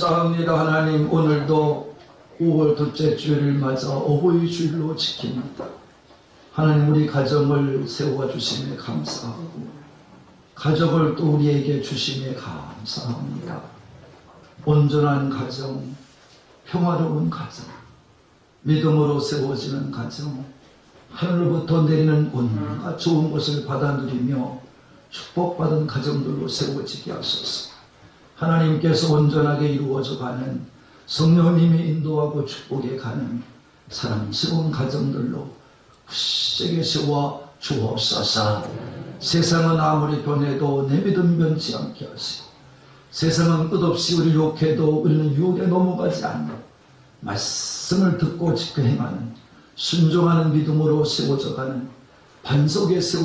감사합니다 하나님 오늘도 5월 둘째 주일을 맞아 어버이 주일로 지킵니다. 하나님 우리 가정을 세워 주심에 감사하고 가족을 또 우리에게 주심에 감사합니다. 온전한 가정, 평화로운 가정, 믿음으로 세워지는 가정, 하늘로부터 내리는 온갖 좋은 것을 받아 누리며 축복받은 가정들로 세워지게 하소서. 하나님께서 온전하게 이루어져 가는 성령님이 인도하고 축복해 가는 사랑스러운 가정들로 굳세게 세워 주옵소서. 세상은 아무리 변해도 내 믿음 변치 않게 하시고 세상은 끝없이 우리 욕해도 우리는 유혹에 넘어가지 않는 말씀을 듣고 지켜 행하는 순종하는 믿음으로 세워져 가는 반석에 세워